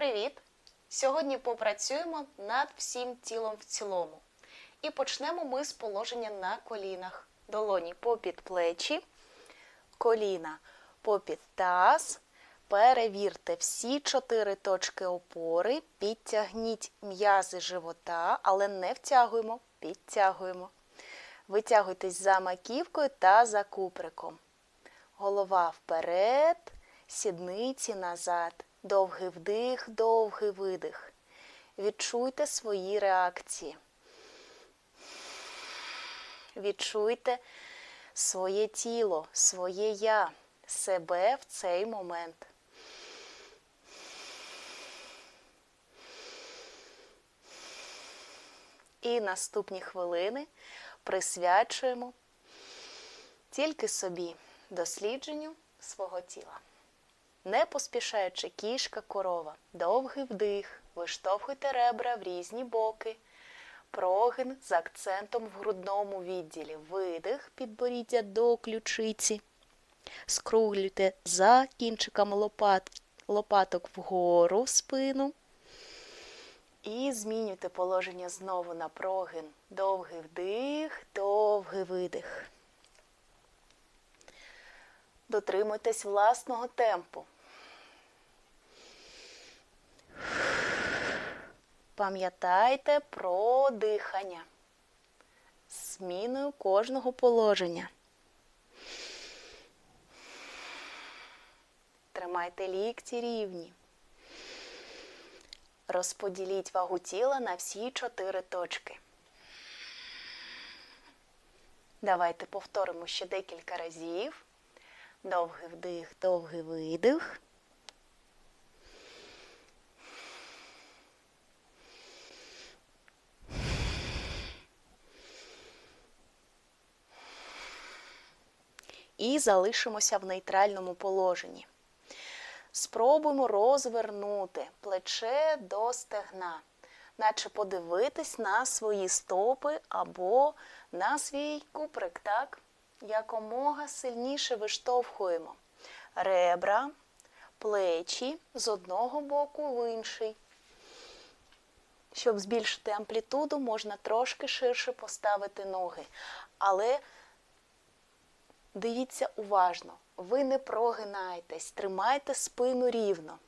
Привіт! Сьогодні попрацюємо над всім тілом в цілому. І почнемо ми з положення на колінах. Долоні попід плечі, коліна попід таз. Перевірте всі чотири точки опори, підтягніть м'язи живота, але не втягуємо, підтягуємо. Витягуйтесь за маківкою та за куприком. Голова вперед, сідниці назад. Довгий вдих, довгий видих. Відчуйте свої реакції. Відчуйте своє тіло, своє я, себе в цей момент. І наступні хвилини присвячуємо тільки собі дослідженню свого тіла. Не поспішаючи кішка корова, довгий вдих, виштовхуйте ребра в різні боки, прогин з акцентом в грудному відділі, видих, підборіддя до ключиці, скруглюйте за кінчиками лопат, лопаток вгору спину. І змінюйте положення знову на прогин. Довгий вдих, довгий видих. Дотримуйтесь власного темпу. Пам'ятайте про дихання. Зміною кожного положення. Тримайте лікті рівні. Розподіліть вагу тіла на всі чотири точки. Давайте повторимо ще декілька разів. Довгий вдих, довгий видих. І залишимося в нейтральному положенні. Спробуємо розвернути плече до стегна, наче подивитись на свої стопи або на свій куприк, так? Якомога сильніше виштовхуємо ребра, плечі з одного боку в інший. Щоб збільшити амплітуду, можна трошки ширше поставити ноги. Але дивіться уважно, ви не прогинаєтесь, тримайте спину рівно.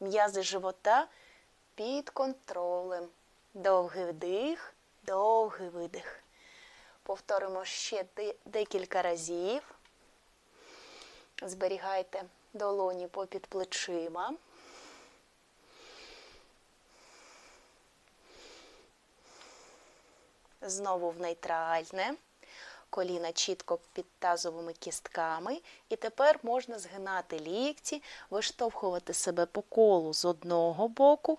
М'язи живота під контролем. Довгий вдих, довгий видих. Повторимо ще декілька разів. Зберігайте долоні попід плечима. Знову в нейтральне. Коліна чітко під тазовими кістками. І тепер можна згинати лікті, виштовхувати себе по колу з одного боку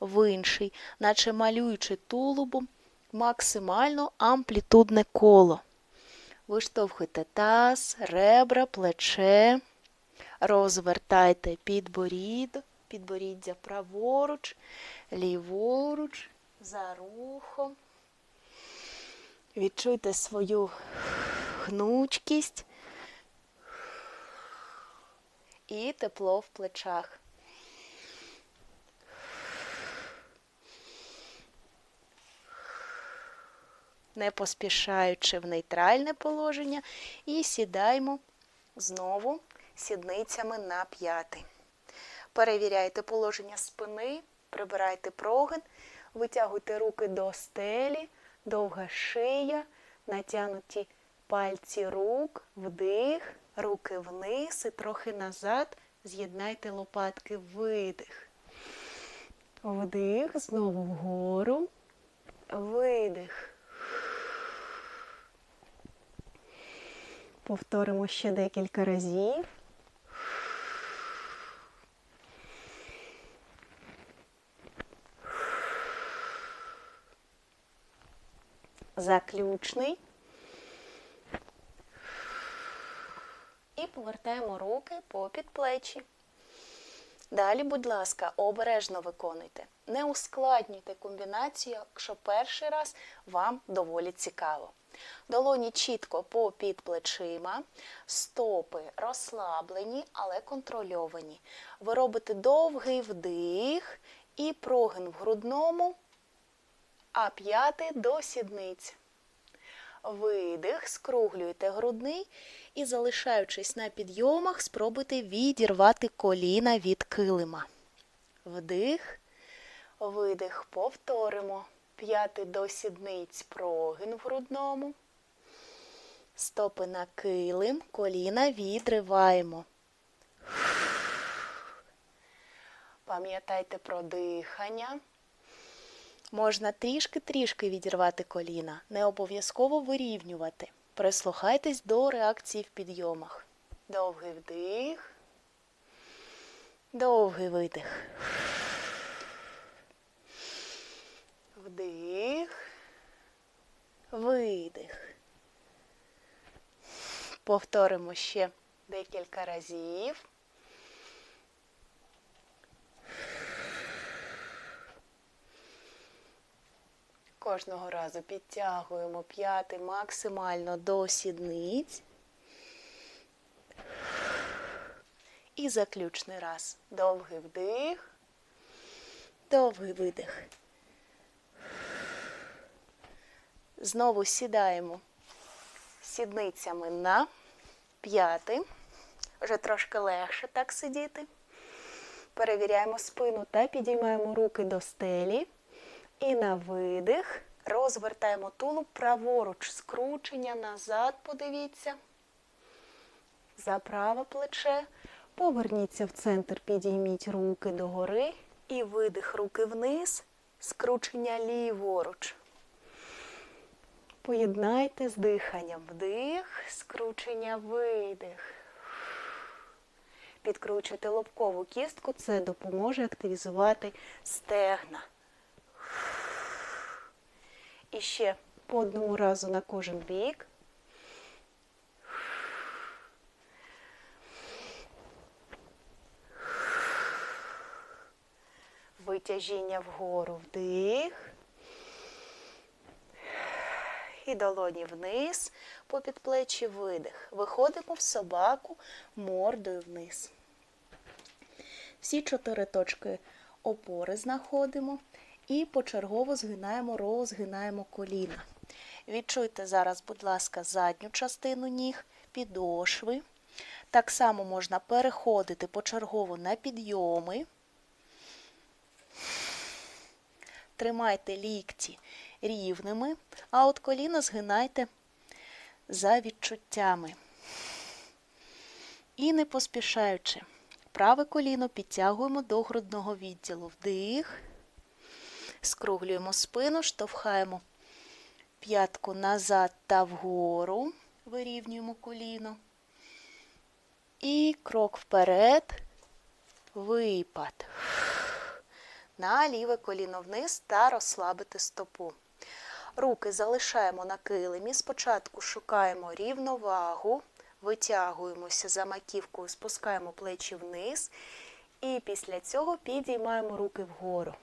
в інший, наче малюючи тулубом максимально амплітудне коло. Виштовхуйте таз, ребра, плече, розвертайте підборід, підборіддя праворуч, ліворуч, за рухом. Відчуйте свою гнучкість і тепло в плечах. Не поспішаючи в нейтральне положення, і сідаємо знову сідницями на п'ятий. Перевіряйте положення спини, прибирайте прогин, витягуйте руки до стелі довга шия, натягнуті пальці рук, вдих, руки вниз і трохи назад. З'єднайте лопатки, видих. Вдих, знову вгору, видих. Повторимо ще декілька разів. Заключний. І повертаємо руки попід плечі. Далі, будь ласка, обережно виконуйте. Не ускладнюйте комбінацію, якщо перший раз вам доволі цікаво. Долоні чітко попід плечима, стопи розслаблені, але контрольовані. Ви робите довгий вдих і прогин в грудному, а п'яти до сідниць. Видих, скруглюйте грудний і, залишаючись на підйомах, спробуйте відірвати коліна від килима. Вдих, видих, повторимо. П'яти до сідниць, прогин в грудному. Стопи на килим, коліна відриваємо. Пам'ятайте про дихання. Можна трішки-трішки відірвати коліна, не обов'язково вирівнювати. Прислухайтесь до реакції в підйомах. Довгий вдих, довгий видих. Вдих, видих. Повторимо ще декілька разів. Кожного разу підтягуємо п'яти максимально до сідниць. І заключний раз. Довгий вдих, довгий видих. Знову сідаємо сідницями на п'яти. Вже трошки легше так сидіти. Перевіряємо спину та підіймаємо руки до стелі. І на видих розвертаємо тулуб праворуч, скручення назад, подивіться. За праве плече. Поверніться в центр, підійміть руки догори. І видих руки вниз, скручення ліворуч. Поєднайте з диханням. Вдих, скручення, видих. Підкручуйте лобкову кістку, це допоможе активізувати стегна. І ще по одному разу на кожен бік. Витяжіння вгору вдих. І долоні вниз, по підплечі видих. Виходимо в собаку мордою вниз. Всі чотири точки опори знаходимо і почергово згинаємо, розгинаємо коліна. Відчуйте зараз, будь ласка, задню частину ніг, підошви. Так само можна переходити почергово на підйоми. Тримайте лікті рівними, а от коліна згинайте за відчуттями. І не поспішаючи, праве коліно підтягуємо до грудного відділу. Вдих. Скруглюємо спину, штовхаємо п'ятку назад та вгору, вирівнюємо коліно. І крок вперед, випад. На ліве коліно вниз та розслабити стопу. Руки залишаємо на килимі. Спочатку шукаємо рівновагу, витягуємося за маківкою, спускаємо плечі вниз. І після цього підіймаємо руки вгору.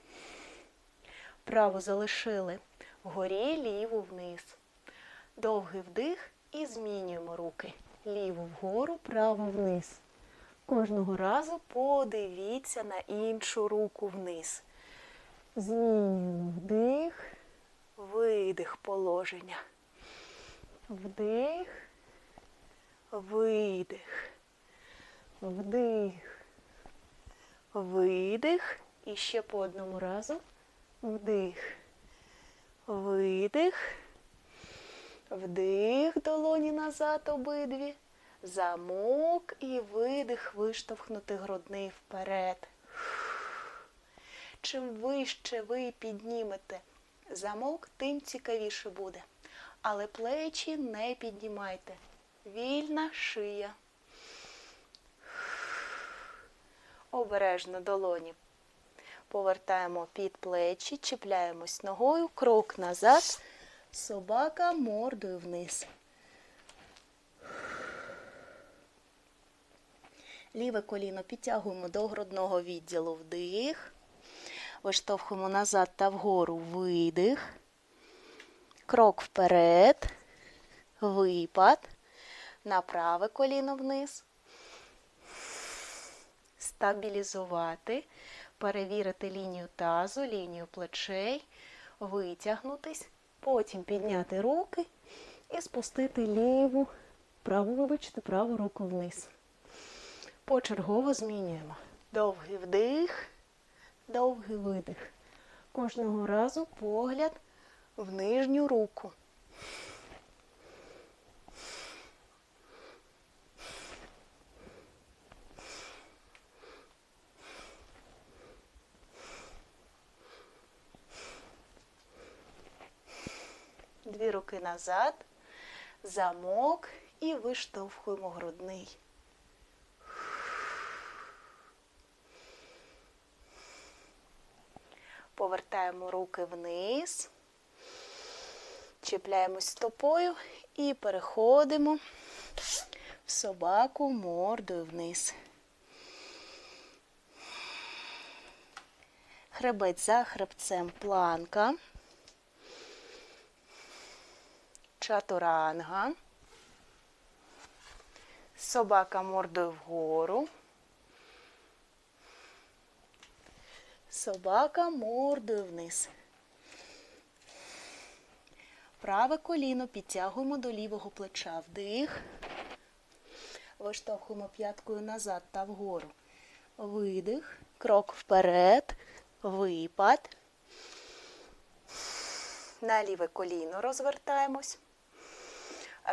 Праву залишили вгорі, ліву вниз. Довгий вдих і змінюємо руки. Ліву вгору, праву вниз. Кожного разу подивіться на іншу руку вниз. Змінюємо вдих, видих положення. Вдих, видих, вдих, видих. І ще по одному разу. Вдих, видих, вдих, долоні назад обидві, замок і видих, виштовхнути грудний вперед. Чим вище ви піднімете замок, тим цікавіше буде. Але плечі не піднімайте. Вільна шия. Обережно долоні повертаємо під плечі, чіпляємось ногою, крок назад, собака мордою вниз. Ліве коліно підтягуємо до грудного відділу вдих. Виштовхуємо назад та вгору видих. Крок вперед. Випад. На праве коліно вниз. Стабілізувати. Перевірити лінію тазу, лінію плечей. Витягнутись. Потім підняти руки і спустити ліву, праву, вибачте, праву руку вниз. Почергово змінюємо. Довгий вдих, довгий видих. Кожного разу погляд в нижню руку. Дві руки назад, замок і виштовхуємо грудний. Повертаємо руки вниз, чіпляємось стопою і переходимо в собаку мордою вниз. Хребець за хребцем планка. Чатуранга. Собака мордою вгору. Собака мордою вниз. Праве коліно підтягуємо до лівого плеча. Вдих. Виштовхуємо п'яткою назад та вгору. Видих. Крок вперед. Випад. На ліве коліно розвертаємось.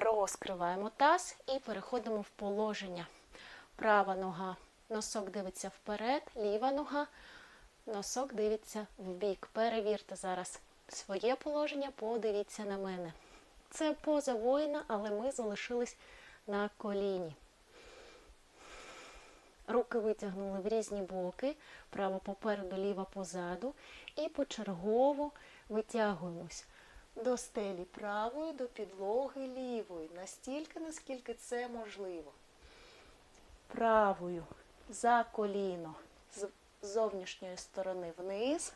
Розкриваємо таз і переходимо в положення. Права нога, носок дивиться вперед, ліва нога, носок дивиться вбік. Перевірте зараз своє положення, подивіться на мене. Це поза воїна, але ми залишились на коліні. Руки витягнули в різні боки, право попереду, ліва позаду. І почергово витягуємось до стелі правої, до підлоги лівої, настільки, наскільки це можливо. Правою за коліно з зовнішньої сторони вниз,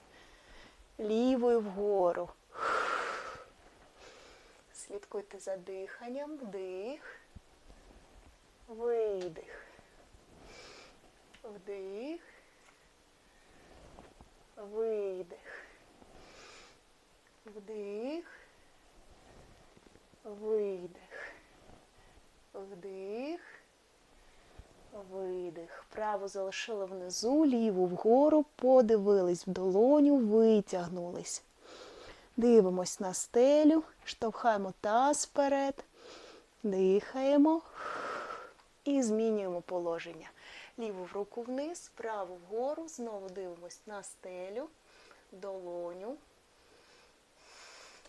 лівою вгору. Слідкуйте за диханням, вдих, видих, вдих, видих. Вдих, видих, вдих, видих. Праву залишили внизу, ліву вгору, подивились в долоню, витягнулись. Дивимось на стелю, штовхаємо таз вперед, дихаємо і змінюємо положення. Ліву в руку вниз, праву вгору, знову дивимось на стелю, долоню.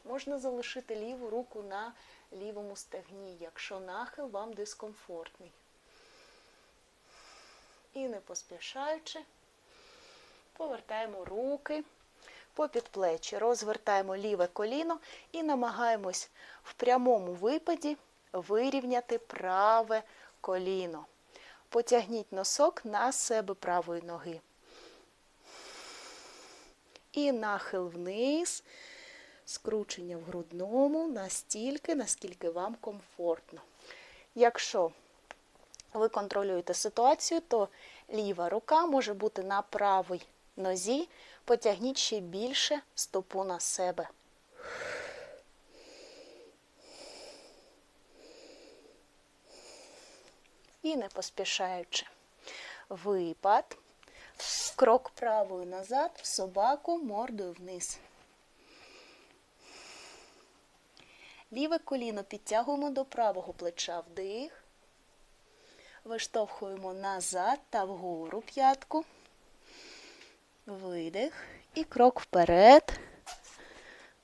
Можна залишити ліву руку на лівому стегні, якщо нахил вам дискомфортний. І не поспішаючи, повертаємо руки по підплечі, розвертаємо ліве коліно і намагаємось в прямому випаді вирівняти праве коліно. Потягніть носок на себе правої ноги. І нахил вниз скручення в грудному настільки, наскільки вам комфортно. Якщо ви контролюєте ситуацію, то ліва рука може бути на правій нозі, потягніть ще більше стопу на себе. І не поспішаючи. Випад. Крок правою назад, в собаку мордою вниз. Ліве коліно підтягуємо до правого плеча вдих. Виштовхуємо назад та вгору п'ятку. Видих. І крок вперед.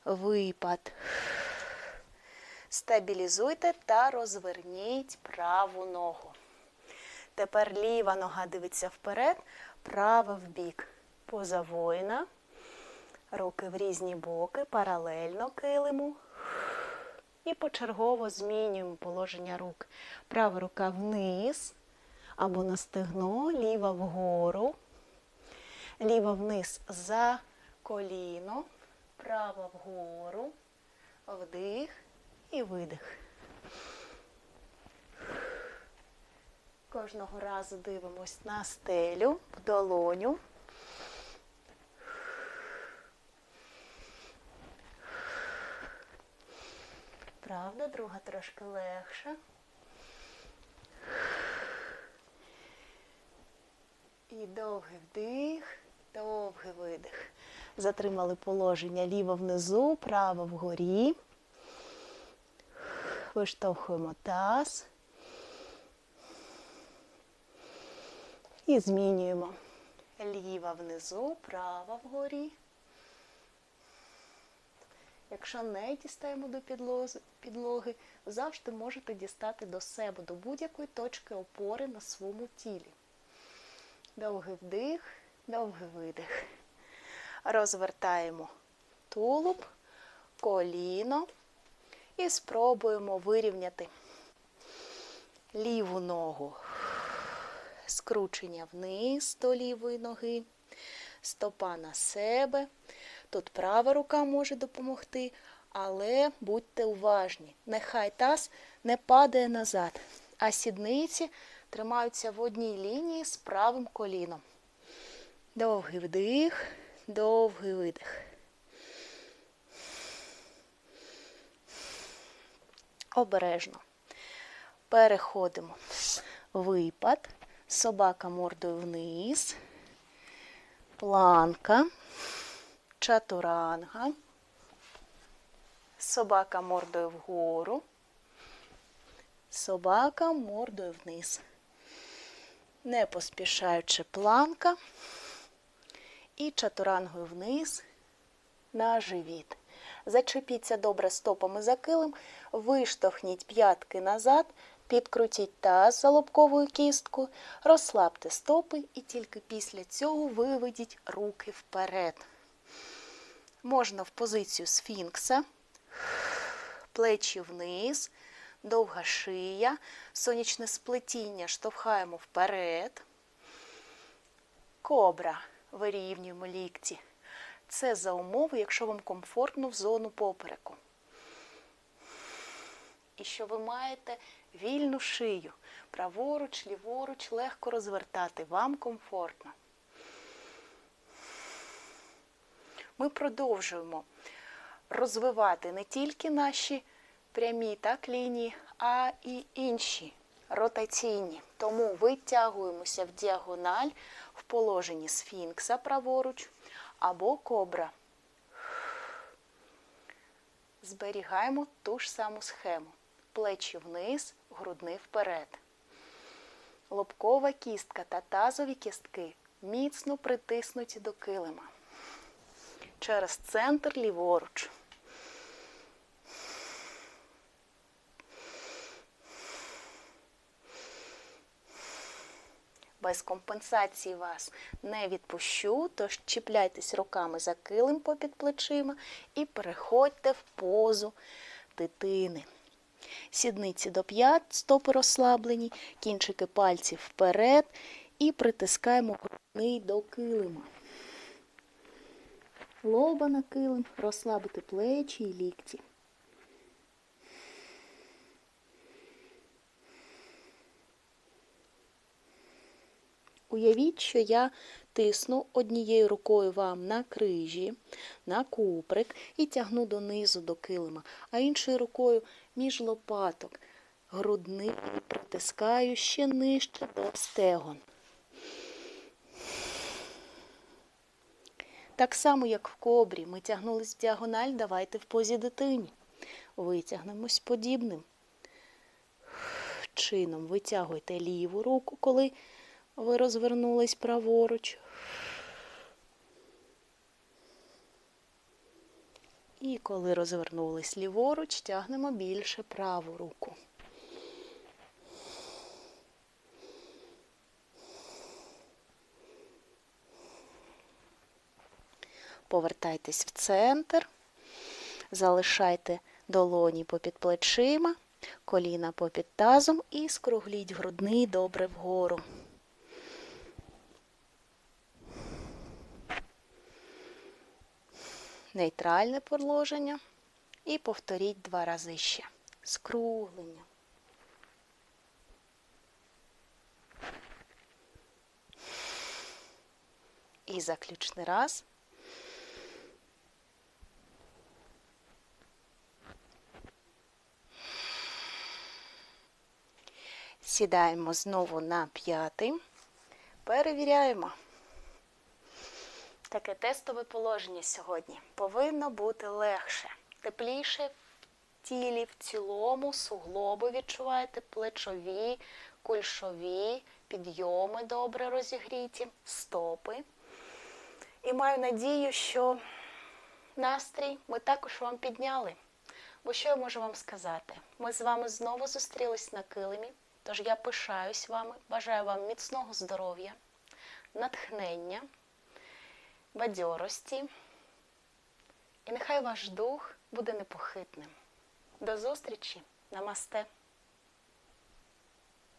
Випад. Стабілізуйте та розверніть праву ногу. Тепер ліва нога дивиться вперед, права вбік. Поза воїна. Руки в різні боки, паралельно килиму. І почергово змінюємо положення рук. Права рука вниз, або на стегно, ліва вгору, ліва вниз за коліно, права вгору, вдих і видих. Кожного разу дивимось на стелю, в долоню. Правда, друга трошки легша. І довгий вдих, довгий видих. Затримали положення ліво внизу, право вгорі. Виштовхуємо таз. І змінюємо. Ліва внизу, права вгорі. Якщо не дістаємо до підлоги, завжди можете дістати до себе, до будь-якої точки опори на своєму тілі. Довгий вдих, довгий видих. Розвертаємо тулуб, коліно і спробуємо вирівняти ліву ногу. Скручення вниз до лівої ноги, стопа на себе. Тут права рука може допомогти, але будьте уважні. Нехай таз не падає назад, а сідниці тримаються в одній лінії з правим коліном. Довгий вдих, довгий видих. Обережно. Переходимо. Випад. Собака мордою вниз. Планка. Чатуранга. Собака мордою вгору. Собака мордою вниз. Не поспішаючи планка. І чатурангою вниз на живіт. Зачепіться добре стопами за килим, виштовхніть п'ятки назад, підкрутіть таз за лобковою кісткою, розслабте стопи і тільки після цього виведіть руки вперед. Можна в позицію сфінкса, плечі вниз, довга шия, сонячне сплетіння штовхаємо вперед. Кобра. Вирівнюємо лікті. Це за умови, якщо вам комфортно в зону попереку. І що ви маєте вільну шию. Праворуч, ліворуч, легко розвертати. Вам комфортно. Ми продовжуємо розвивати не тільки наші прямі так, лінії, а і інші ротаційні. Тому витягуємося в діагональ в положенні сфінкса праворуч або кобра. Зберігаємо ту ж саму схему. Плечі вниз, грудний вперед. Лобкова кістка та тазові кістки міцно притиснуті до килима. Через центр ліворуч. Без компенсації вас не відпущу, тож чіпляйтесь руками за килим попід плечима і переходьте в позу дитини. Сідниці до п'ят, стопи розслаблені, кінчики пальців вперед і притискаємо грудний до килима. Лоба на килим, розслабити плечі і лікті. Уявіть, що я тисну однією рукою вам на крижі, на куприк і тягну донизу до килима, а іншою рукою між лопаток. Грудний і притискаю ще нижче до стегон. Так само, як в кобрі, ми тягнулись в діагональ, давайте в позі дитині. Витягнемось подібним чином. Витягуйте ліву руку, коли ви розвернулись праворуч. І коли розвернулись ліворуч, тягнемо більше праву руку. повертайтесь в центр, залишайте долоні попід плечима, коліна попід тазом і скругліть грудний добре вгору. Нейтральне положення. І повторіть два рази ще. Скруглення. І заключний раз. Сідаємо знову на п'ятий. Перевіряємо. Таке тестове положення сьогодні повинно бути легше, тепліше в тілі, в цілому, суглоби відчуваєте, плечові, кульшові, підйоми добре розігріті, стопи. І маю надію, що настрій ми також вам підняли. Бо що я можу вам сказати? Ми з вами знову зустрілись на килимі, тож я пишаюсь вами, бажаю вам міцного здоров'я, натхнення, бадьорості. І нехай ваш дух буде непохитним. До зустрічі! Намасте!